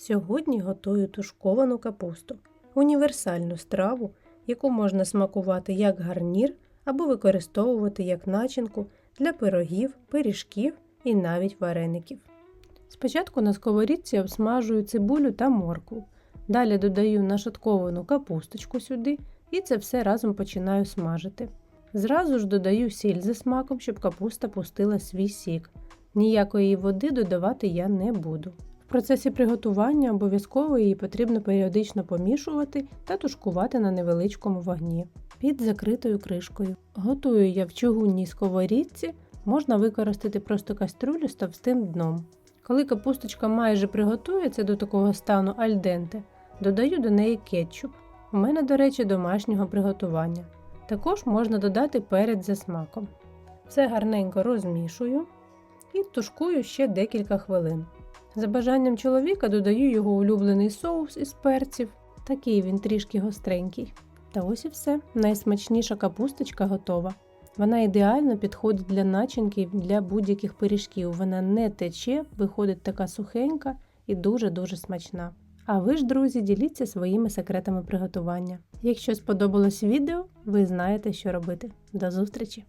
Сьогодні готую тушковану капусту, універсальну страву, яку можна смакувати як гарнір або використовувати як начинку для пирогів, пиріжків і навіть вареників. Спочатку на сковорідці обсмажую цибулю та моркву. Далі додаю нашатковану капусточку сюди і це все разом починаю смажити. Зразу ж додаю сіль за смаком, щоб капуста пустила свій сік. Ніякої води додавати я не буду. В процесі приготування обов'язково її потрібно періодично помішувати та тушкувати на невеличкому вогні під закритою кришкою. Готую я в чугунній сковорідці, можна використати просто каструлю з товстим дном. Коли капусточка майже приготується до такого стану альденте, додаю до неї кетчуп. У мене, до речі, домашнього приготування. Також можна додати перець за смаком. Все гарненько розмішую і тушкую ще декілька хвилин. За бажанням чоловіка додаю його улюблений соус із перців, такий він трішки гостренький. Та ось і все. Найсмачніша капусточка готова. Вона ідеально підходить для начинки для будь-яких пиріжків. Вона не тече, виходить така сухенька і дуже-дуже смачна. А ви ж, друзі, діліться своїми секретами приготування. Якщо сподобалось відео, ви знаєте, що робити. До зустрічі!